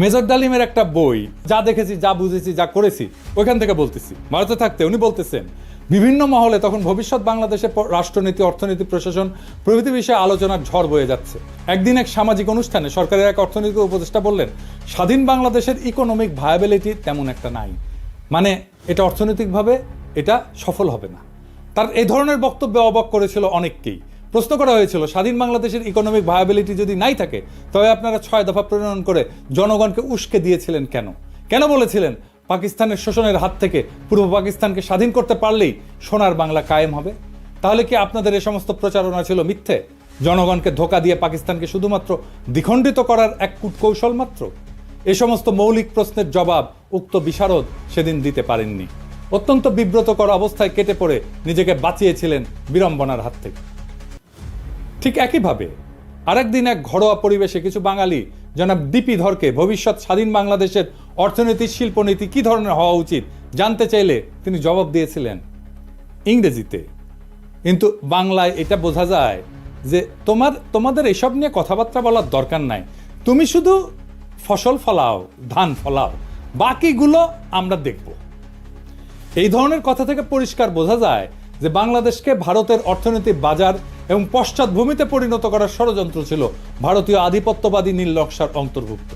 Major ডালিমের একটা বই, যা দেখেছি, যা বুঝেছি, যা করেছি, ওইখান থেকে বলতেছি। ভারতে থাকতে উনি বলতেছেন, বিভিন্ন মহলে তখন ভবিষ্যৎ বাংলাদেশের প- রাষ্ট্রনীতি, অর্থনীতি, প্রশাসন প্রভৃতি বিষয়ে আলোচনার ঝড় বয়ে যাচ্ছে। একদিন এক সামাজিক অনুষ্ঠানে সরকারের এক অর্থনৈতিক উপদেষ্টা বললেন, স্বাধীন বাংলাদেশের ইকোনমিক ভায়াবিলিটি তেমন একটা নাই। মানে এটা অর্থনৈতিকভাবে এটা সফল হবে না। তার এই ধরনের বক্তব্যে অবাক করেছিল অনেককেই। প্রশ্ন করা হয়েছিল, স্বাধীন বাংলাদেশের ইকোনমিক ভায়াবিলিটি যদি নাই থাকে, তবে আপনারা ছয় দফা প্রণয়ন করে জনগণকে উস্কে দিয়েছিলেন কেন? কেন বলেছিলেন, পাকিস্তানের শোষণের হাত থেকে পূর্ব পাকিস্তানকে স্বাধীন করতে পারলেই সোনার বাংলা কায়েম হবে? তাহলে কি আপনাদের এই সমস্ত প্রচারণা ছিল মিথ্যে? জনগণকে ধোকা দিয়ে পাকিস্তানকে শুধুমাত্র দ্বিখণ্ডিত করার এক কূটকৌশল মাত্র? এ সমস্ত মৌলিক প্রশ্নের জবাব উক্ত বিশারদ সেদিন দিতে পারেননি। অত্যন্ত বিব্রতকর অবস্থায় কেটে পড়ে নিজেকে বাঁচিয়েছিলেন বিড়ম্বনার হাত থেকে। ঠিক একইভাবে আরেকদিন এক ঘরোয়া পরিবেশে কিছু বাঙালি, জনাব ডিপি ধরকে, ভবিষ্যৎ স্বাধীন বাংলাদেশের অর্থনীতি, শিল্পনীতি কী ধরনের হওয়া উচিত জানতে চাইলে তিনি জবাব দিয়েছিলেন ইংরেজিতে। কিন্তু বাংলায় এটা বোঝা যায় যে তোমার, তোমাদের এসব নিয়ে কথাবার্তা বলার দরকার নাই। তুমি শুধু ফসল ফলাও, ধান ফলাও, বাকিগুলো আমরা দেখব। এই ধরনের কথা থেকে পরিষ্কার বোঝা যায় যে বাংলাদেশকে ভারতের অর্থনৈতিক বাজার এবং পশ্চাৎভূমিতে পরিণত করার ষড়যন্ত্র ছিল ভারতীয় আধিপত্যবাদী নীল নকশার অন্তর্ভুক্ত।